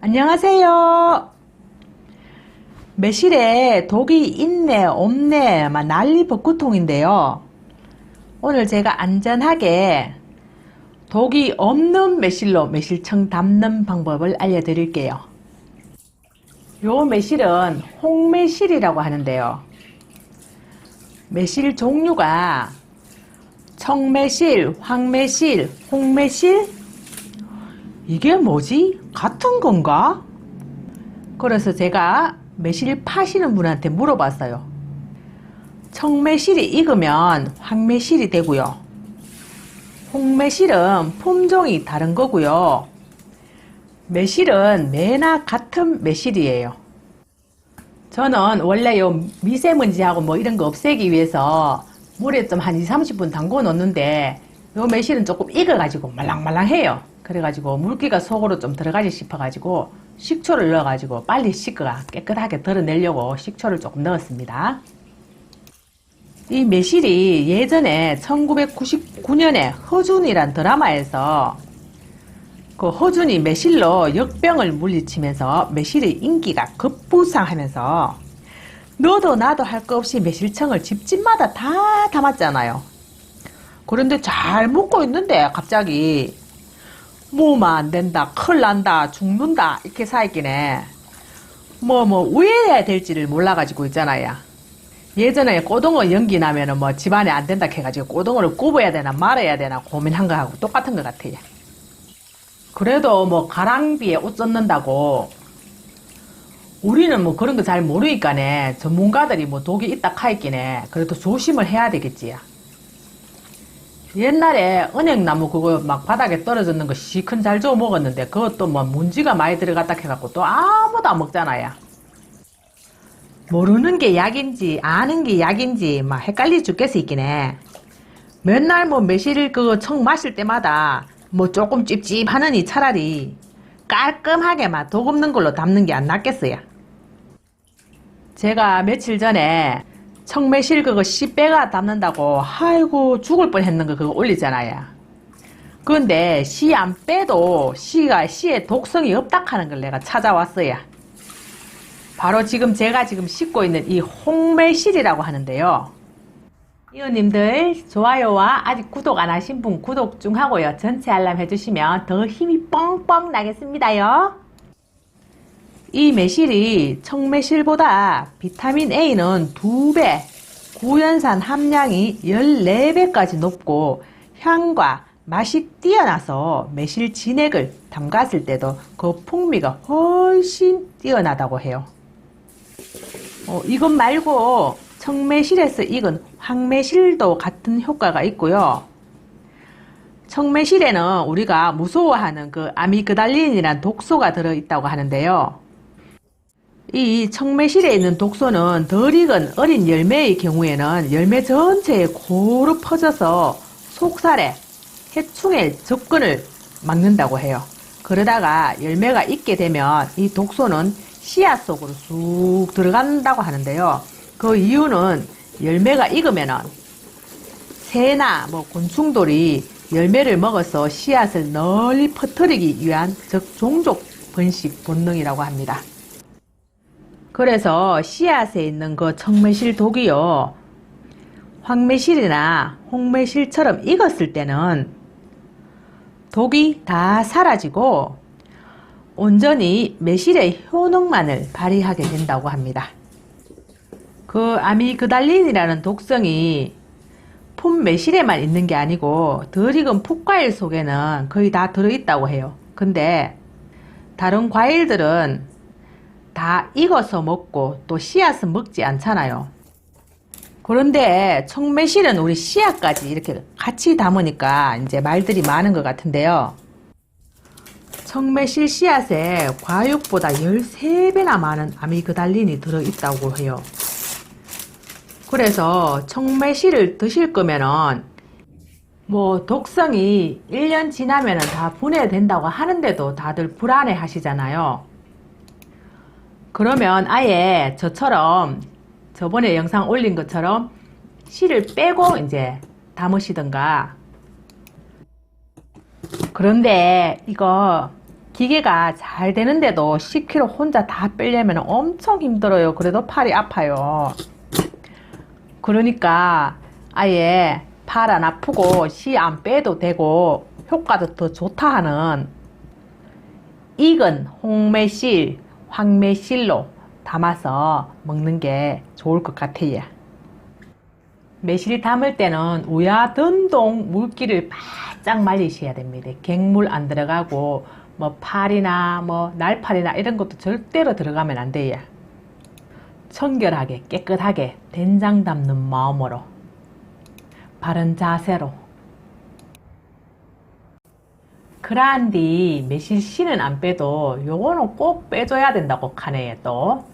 안녕하세요. 매실에 독이 있네, 없네, 막 난리 벚구통인데요. 오늘 제가 안전하게 독이 없는 매실로 매실청 담는 방법을 알려드릴게요. 요 매실은 홍매실이라고 하는데요. 매실 종류가 청매실, 황매실, 홍매실, 이게 뭐지? 같은 건가? 그래서 제가 매실 파시는 분한테 물어봤어요. 청매실이 익으면 황매실이 되고요. 홍매실은 품종이 다른 거고요. 매실은 매나 같은 매실이에요. 저는 원래 요 미세먼지하고 뭐 이런 거 없애기 위해서 물에 좀 한 2, 30분 담궈 놓는데 요 매실은 조금 익어가지고 말랑말랑해요. 그래가지고 물기가 속으로 좀 들어가지 싶어가지고 식초를 넣어가지고 빨리 씻어가 깨끗하게 덜어내려고 식초를 조금 넣었습니다. 이 매실이 예전에 1999년에 허준이란 드라마에서 그 허준이 매실로 역병을 물리치면서 매실의 인기가 급부상하면서 너도 나도 할거 없이 매실청을 집집마다 다 담았잖아요. 그런데 잘 먹고 있는데 갑자기 뭐만 안 된다, 큰일 난다, 죽는다 이렇게 사있기네. 뭐뭐 우회해야 될지를 몰라가지고 있잖아요. 예전에 꼬동어 연기 나면은 뭐 집안에 안 된다 해가지고 꼬동어를 굽어야 되나 말아야 되나 고민한 거하고 똑같은 것 같아요. 그래도 뭐 가랑비에 옷 젖는다고 우리는 뭐 그런 거 잘 모르니까네 전문가들이 뭐 독이 있다 카있기네 그래도 조심을 해야 되겠지요. 옛날에 은행나무 그거 막 바닥에 떨어졌는 거 시큰 잘 주워 먹었는데 그것도 뭐 문지가 많이 들어갔다 해갖고 또 아무도 안 먹잖아요. 모르는 게 약인지 아는 게 약인지 막 헷갈리 죽겠어 있긴 해. 맨날 뭐 매실 그청 마실 때마다 뭐 조금 찝찝하느니 차라리 깔끔하게 막 독 없는 걸로 담는 게 안 낫겠어요. 제가 며칠 전에 청매실 그거 씨 빼가 담는다고 아이고 죽을 뻔했는 거 그거 올리잖아요. 그런데 씨 안 빼도 씨가 씨에 독성이 없다 하는 걸 내가 찾아왔어요. 바로 지금 제가 지금 씻고 있는 이 홍매실이라고 하는데요. 이웃님들 좋아요와 아직 구독 안 하신 분 구독 중 하고요. 전체 알람 해주시면 더 힘이 뻥뻥 나겠습니다요. 이 매실이 청매실보다 비타민 A는 2배, 구연산 함량이 14배까지 높고 향과 맛이 뛰어나서 매실 진액을 담갔을 때도 그 풍미가 훨씬 뛰어나다고 해요. 어, 이것 말고 청매실에서 익은 황매실도 같은 효과가 있고요. 청매실에는 우리가 무서워하는 그 아미그달린이란 독소가 들어있다고 하는데요. 이 청매실에 있는 독소는 덜 익은 어린 열매의 경우에는 열매 전체에 고루 퍼져서 속살에 해충의 접근을 막는다고 해요. 그러다가 열매가 익게 되면 이 독소는 씨앗 속으로 쑥 들어간다고 하는데요. 그 이유는 열매가 익으면은 새나 뭐 곤충들이 열매를 먹어서 씨앗을 널리 퍼뜨리기 위한 적 종족 번식 본능이라고 합니다. 그래서 씨앗에 있는 그 청매실 독이요. 황매실이나 홍매실처럼 익었을 때는 독이 다 사라지고 온전히 매실의 효능만을 발휘하게 된다고 합니다. 그 아미그달린이라는 독성이 품 매실에만 있는 게 아니고 덜 익은 풋과일 속에는 거의 다 들어있다고 해요. 근데 다른 과일들은 다 익어서 먹고 또 씨앗은 먹지 않잖아요. 그런데 청매실은 우리 씨앗까지 이렇게 같이 담으니까 이제 말들이 많은 것 같은데요. 청매실 씨앗에 과육보다 13배나 많은 아미그달린이 들어있다고 해요. 그래서 청매실을 드실 거면은 뭐 독성이 1년 지나면은 다 분해된다고 하는데도 다들 불안해 하시잖아요. 그러면 아예 저처럼 저번에 영상 올린 것처럼 씨를 빼고 이제 담으시던가. 그런데 이거 기계가 잘 되는데도 10kg 혼자 다 빼려면 엄청 힘들어요. 그래도 팔이 아파요. 그러니까 아예 팔 안 아프고 씨 안 빼도 되고 효과도 더 좋다 하는 익은 홍매실, 황매실로 담아서 먹는 게 좋을 것 같아요. 매실 담을 때는 우야든동 물기를 바짝 말리셔야 됩니다. 갱물 안 들어가고 뭐 팔이나 뭐 날팔이나 이런 것도 절대로 들어가면 안 돼요. 청결하게 깨끗하게 된장 담는 마음으로 바른 자세로 뒤 매실 씨는 안 빼도 요거는 꼭 빼줘야 된다고 하네요 또.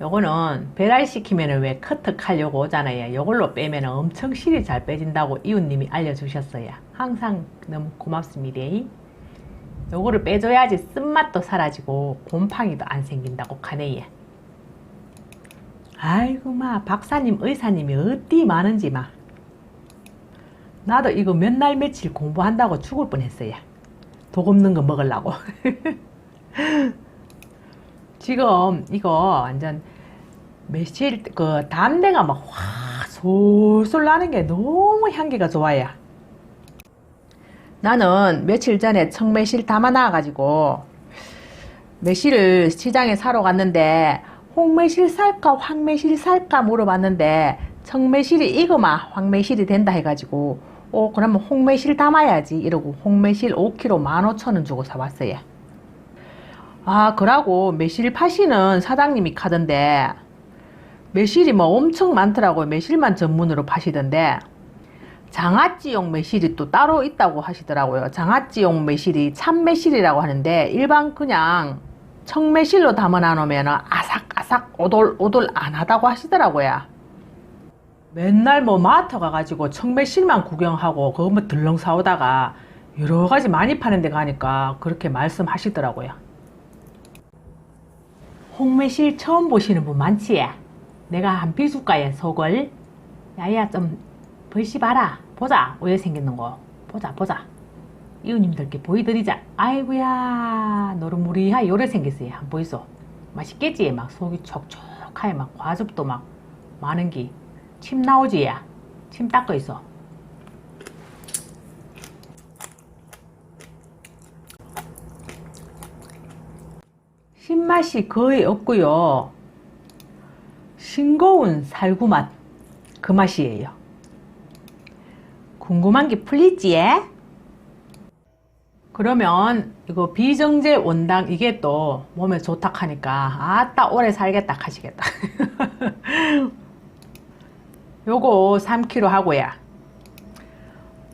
요거는 배달시키면 왜 커트 칼 요거 오잖아요. 요걸로 빼면 엄청 실이 잘 빼진다고 이웃님이 알려주셨어요. 항상 너무 고맙습니다. 요거를 빼줘야지 쓴맛도 사라지고 곰팡이도 안 생긴다고 하네요 아이고 마. 박사님 의사님이 어디 많은지 마. 나도 이거 몇 날 며칠 공부한다고 죽을 뻔했어요 독 없는 거 먹으려고. 지금 이거 완전 매실 그 담내가 막 확 솔솔 나는 게 너무 향기가 좋아요. 나는 며칠 전에 청매실 담아 놔 가지고 매실을 시장에 사러 갔는데 홍매실 살까 황매실 살까 물어봤는데 청매실이 익으마 황매실이 된다 해가지고 어 그러면 홍매실 담아야지 이러고 홍매실 5kg 15,000원 주고 사왔어요. 아 그러고 매실 파시는 사장님이 가던데 매실이 뭐 엄청 많더라고요. 매실만 전문으로 파시던데 장아찌용 매실이 또 따로 있다고 하시더라고요. 장아찌용 매실이 참매실이라고 하는데 일반 그냥 청매실로 담아 놓으면 아삭아삭 오돌오돌 안 하다고 하시더라고요. 맨날 뭐 마트 가가지고 청매실만 구경하고 그거 뭐 들렁 사오다가 여러 가지 많이 파는 데 가니까 그렇게 말씀하시더라고요. 홍매실 처음 보시는 분 많지? 내가 한 비숫가에 속을 야야 좀 벌시 봐라 보자 왜 생기는 거 보자 보자 이웃님들께 보여드리자. 아이고야 노릇무리하 요래 생겼어요. 한 보이소. 맛있겠지? 막 속이 촉촉하게 막 과즙도 막 많은 기. 침 나오지? 야. 침 닦고 있어. 신맛이 거의 없고요. 싱거운 살구 맛 그 맛이에요. 궁금한 게 풀리지? 그러면 이거 비정제 원당 이게 또 몸에 좋다 하니까 아따 오래 살겠다 하시겠다 요거 3kg 하고요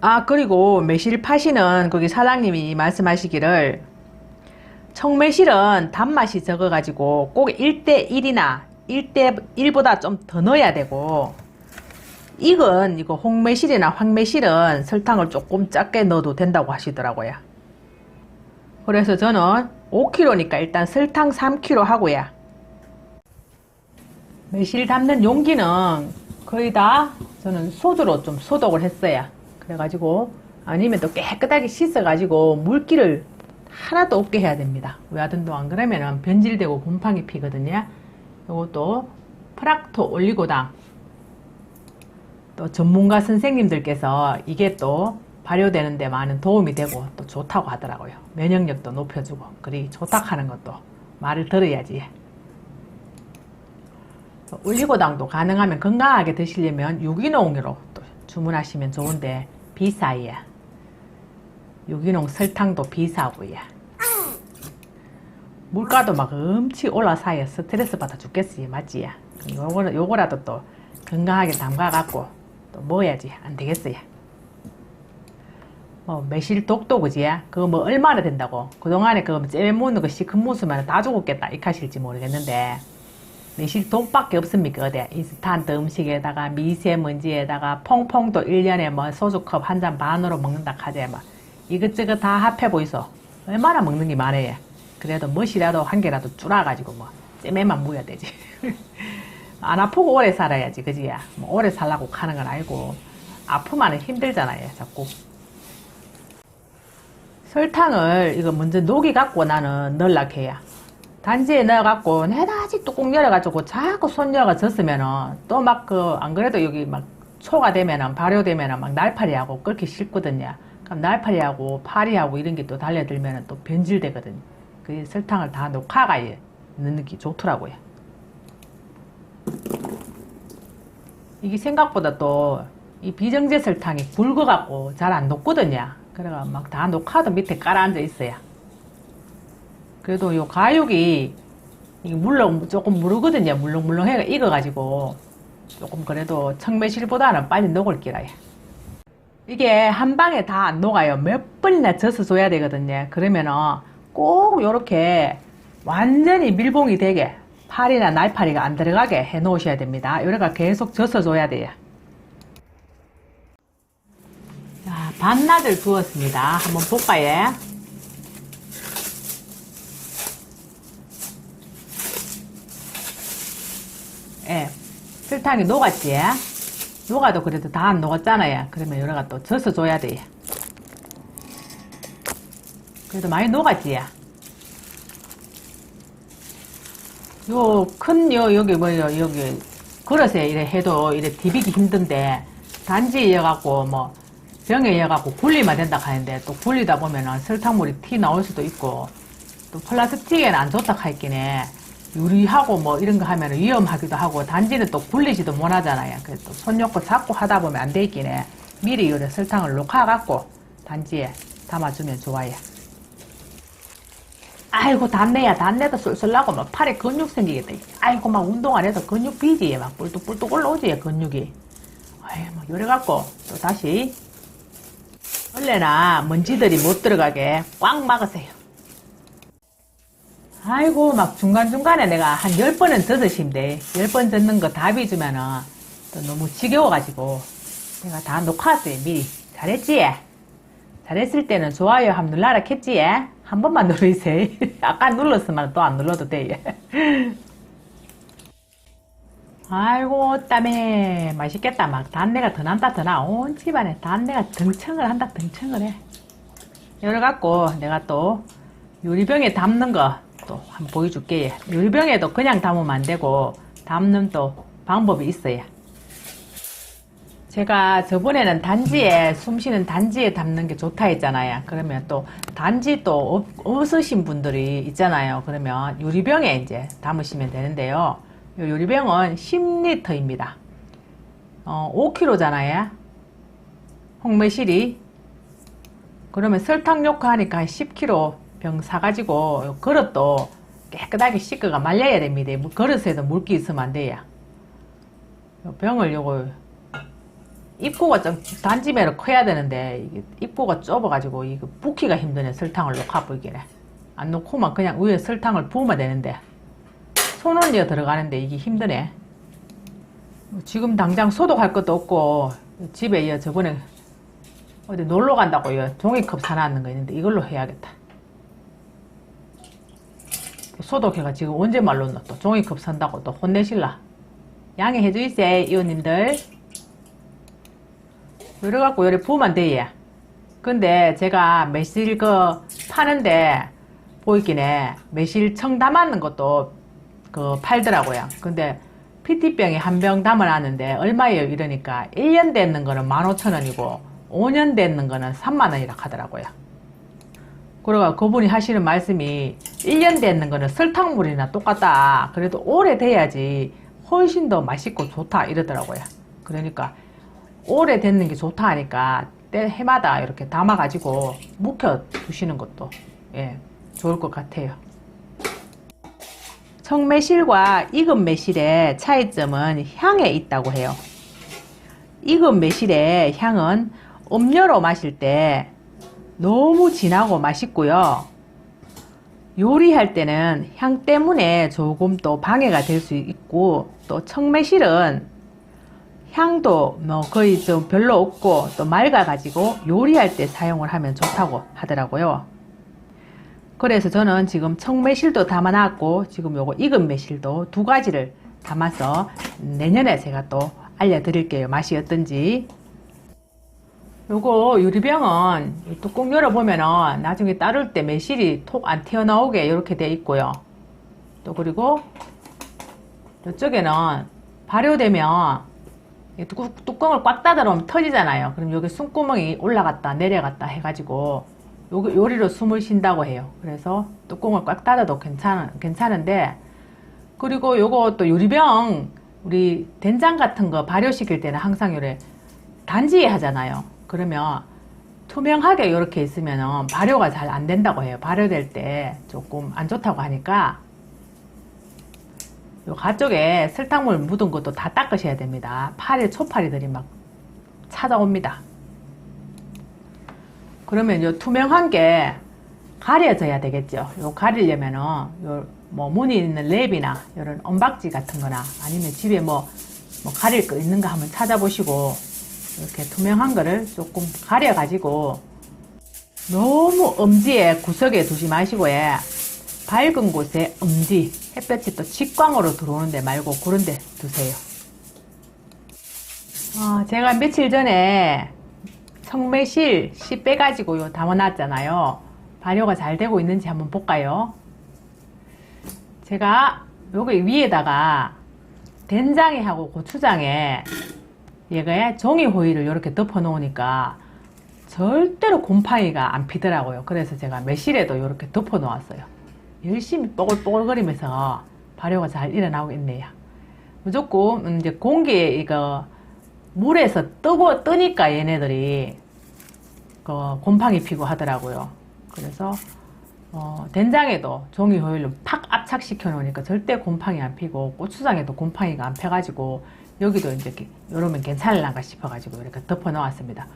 아 그리고 매실 파시는 거기 사장님이 말씀하시기를 청매실은 단맛이 적어 가지고 꼭 1대 1이나 1대 1보다 좀 더 넣어야 되고 익은 이거 홍매실이나 황매실은 설탕을 조금 작게 넣어도 된다고 하시더라고요 그래서 저는 5kg니까 일단 설탕 3kg 하고요. 매실 담는 용기는 거의 다 저는 소주로 좀 소독을 했어요. 그래가지고 아니면 또 깨끗하게 씻어가지고 물기를 하나도 없게 해야 됩니다. 왜하든도 안 그러면은 변질되고 곰팡이 피거든요. 이것도 프락토 올리고당 또 전문가 선생님들께서 이게 또 발효되는 데 많은 도움이 되고 또 좋다고 하더라고요. 면역력도 높여주고 그리 좋다 하는 것도 말을 들어야지. 올리고당도 가능하면 건강하게 드시려면 유기농으로 또 주문하시면 좋은데 비싸요. 유기농 설탕도 비싸고요. 물가도 막 엄청 올라사요. 스트레스 받아 죽겠어요. 맞지? 요거, 요거라도 또 건강하게 담가 갖고 또 먹어야지. 안 되겠어요. 뭐 매실 독도 그지? 그거 뭐 얼마나 된다고? 그동안에 그거 째매 먹는 거 시큰 모습만 다 죽었겠다 이렇게 하실지 모르겠는데 매실 독밖에 없습니까 어디 인스턴트 음식에다가 미세먼지에다가 퐁퐁도 1년에 뭐 소주컵 한 잔 반으로 먹는다 하지 막. 이것저것 다 합해 보이소. 얼마나 먹는 게 많아요 그래도 멋이라도 한 개라도 줄아가지고 뭐 째매만 먹어야 되지. 안 아프고 오래 살아야지 그지? 뭐 오래 살라고 하는 건 아니고. 아프면 힘들잖아요 자꾸. 설탕을 이거 먼저 녹이 갖고 나는 해요. 단지에 넣어갖고 내다지 뚜껑 열어가지고 자꾸 손녀가 졌으면은 또 막 그 안 그래도 여기 막 초가 되면은 발효되면은 막 날파리하고 끓기 싫거든요. 그럼 날파리하고 파리하고 이런 게 또 달려들면은 또 변질되거든요. 그 설탕을 다 녹화가 예, 넣는 게 좋더라고요. 이게 생각보다 또 이 비정제 설탕이 굵어갖고 잘 안 녹거든요. 그래가 막 다 녹화도 밑에 깔아 앉아 있어요. 그래도 요 가육이 물렁 조금 무르거든요. 물렁물렁 해가 익어가지고 조금 그래도 청매실보다는 빨리 녹을 기라요. 이게 한 방에 다 안 녹아요. 몇 번이나 져서 줘야 되거든요. 그러면은 꼭 요렇게 완전히 밀봉이 되게 파리나 날파리가 안 들어가게 해 놓으셔야 됩니다. 요래가 계속 져서 줘야 돼요. 자, 반나절 두었습니다. 한번 볼까요? 예, 설탕이 녹았지? 녹아도 그래도 다 안 녹았잖아 요. 그러면 여러가 또 져서 줘야 돼요. 그래도 많이 녹았지? 요, 큰, 요, 여기 뭐요, 여기, 그릇에 이래 해도 이래 디비기 힘든데, 단지 이어갖고 뭐, 병에 이어갖고 굴리면 된다 하는데, 또 굴리다 보면은 설탕물이 티 나올 수도 있고, 또 플라스틱에는 안 좋다 하겠기에, 유리하고 뭐 이런 거 하면 위험하기도 하고, 단지는 또 굴리지도 못하잖아요. 그래서 또손 놓고 자꾸 하다 보면 안 되겠기에, 미리 요래 설탕을 녹아갖고, 단지에 담아주면 좋아요. 아이고 담내야. 담내도 쏠쏠 나고 막 팔에 근육 생기겠다. 아이고 막 운동 안 해서 근육 비지. 막 뿔뚝뿔뚝 올라오지 근육이. 아이 뭐 요래갖고 또 다시. 원래나 먼지들이 못 들어가게 꽉 막으세요 아이고 막 중간중간에 내가 한 10번은 젖으시면 돼10번 젖는 거다 비주면은 또 너무 지겨워가지고 내가 다 녹화했어요 미리 잘했지? 잘했을 때는 좋아요 한번 눌러라 켰지? 한 번만 누르세요. 아까 눌렀으면 또 안 눌러도 돼. 아이고 땀에 맛있겠다. 막 단내가 더 난다 더 나. 온 집안에 단내가 등청을 한다 등청을 해. 이래 갖고 내가 또 유리병에 담는 거 또 한번 보여줄게. 유리병에도 그냥 담으면 안 되고 담는 또 방법이 있어요. 제가 저번에는 단지에 숨 쉬는 단지에 담는 게 좋다 했잖아요. 그러면 또 단지 또 없, 없으신 분들이 있잖아요. 그러면 유리병에 이제 담으시면 되는데요. 이 유리병은 10리터입니다. 어, 5kg잖아요. 홍매실이 그러면 설탕 넣고 하니까 한 10kg 병 사가지고 그릇도 깨끗하게 씻어가 말려야 됩니다. 뭐 그릇에도 물기 있으면 안 돼요. 요 병을 요거 입구가 좀 단지매로 커야 되는데 입구가 좁아가지고 이거 붓기가 힘드네 설탕을 녹아 보이기래 안 놓고만 그냥 위에 설탕을 부으면 되는데 손을 이어 들어가는데 이게 힘드네 뭐 지금 당장 소독할 것도 없고 집에 저번에 어디 놀러 간다고 이 종이컵 사놨는 거 있는데 이걸로 해야겠다 소독해가 지금 언제 말로 넣었또 종이컵 산다고 또 혼내실라 양해해 주이세 이웃님들 이래갖고 요래 부으면 돼요. 근데 제가 매실 그 파는데 보이기네 매실 청 담았는 것도 그 팔더라고요. 근데 PT병에 한 병 담아놨는데 얼마예요? 이러니까 1년 됐는 거는 15,000원이고 5년 됐는 거는 3만원이라 하더라고요. 그러가 그분이 하시는 말씀이 1년 됐는 거는 설탕물이나 똑같다. 그래도 오래 돼야지 훨씬 더 맛있고 좋다 이러더라고요. 그러니까 오래 됐는 게 좋다 하니까 때 해마다 이렇게 담아가지고 묵혀 두시는 것도 예, 좋을 것 같아요. 청매실과 익은 매실의 차이점은 향에 있다고 해요. 익은 매실의 향은 음료로 마실 때 너무 진하고 맛있고요. 요리할 때는 향 때문에 조금 또 방해가 될 수 있고 또 청매실은 향도 뭐 거의 좀 별로 없고 또 맑아가지고 요리할 때 사용을 하면 좋다고 하더라고요. 그래서 저는 지금 청매실도 담아놨고 지금 요거 익은 매실도 두 가지를 담아서 내년에 제가 또 알려드릴게요. 맛이 어떤지. 요거 유리병은 이 뚜껑 열어보면은 나중에 따를 때 매실이 톡 안 튀어나오게 이렇게 돼 있고요. 또 그리고 이쪽에는 발효되면 뚜껑을 꽉 닫아 놓으면 터지잖아요. 그럼 여기 숨구멍이 올라갔다 내려갔다 해가지고 요, 요리로 숨을 쉰다고 해요. 그래서 뚜껑을 꽉 닫아도 괜찮, 괜찮은데 그리고 요거 또 유리병 우리 된장 같은 거 발효시킬 때는 항상 요래 단지에 하잖아요. 그러면 투명하게 이렇게 있으면 발효가 잘 안 된다고 해요. 발효될 때 조금 안 좋다고 하니까 요 가쪽에 설탕물 묻은 것도 다 닦으셔야 됩니다. 팔에 초파리들이 막 찾아옵니다. 그러면 요 투명한 게 가려져야 되겠죠. 요 가리려면은 요뭐 무늬 있는 랩이나 이런 언박지 같은 거나 아니면 집에 뭐, 뭐 가릴 거 있는 거 한번 찾아보시고 이렇게 투명한 거를 조금 가려 가지고 너무 엄지에 구석에 두지 마시고 예. 밝은 곳에 엄지 햇볕이 또 직광으로 들어오는데 말고 그런 데 두세요. 어, 제가 며칠 전에 청매실 씨 빼가지고 요 담아놨잖아요. 발효가 잘 되고 있는지 한번 볼까요? 제가 여기 위에다가 된장에 하고 고추장에 얘가 종이 호일을 이렇게 덮어 놓으니까 절대로 곰팡이가 안 피더라고요. 그래서 제가 매실에도 이렇게 덮어 놓았어요. 열심히 뽀글뽀글거리면서 발효가 잘 일어나고 있네요. 무조건 음, 이제 공기 이거 물에서 뜨고 뜨니까 얘네들이 그 곰팡이 피고 하더라고요. 그래서 어, 된장에도 종이 호일로 팍 압착시켜 놓으니까 절대 곰팡이 안 피고 고추장에도 곰팡이가 안 펴가지고 여기도 이제 이렇게 이러면 괜찮을란가 싶어가지고 이렇게 덮어 놓았습니다.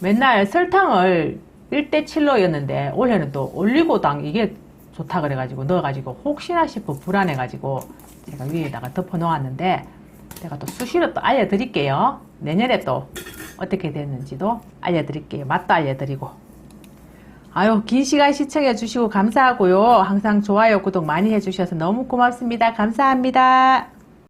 맨날 설탕을 1대 7로였는데 올해는 또 올리고당 이게 좋다 그래가지고 넣어가지고 혹시나 싶어 불안해가지고 제가 위에다가 덮어 놓았는데 제가 또 수시로 또 알려드릴게요. 내년에 또 어떻게 됐는지도 알려드릴게요. 맛도 알려드리고. 아유, 긴 시간 시청해 주시고 감사하고요. 항상 좋아요, 구독 많이 해주셔서 너무 고맙습니다. 감사합니다.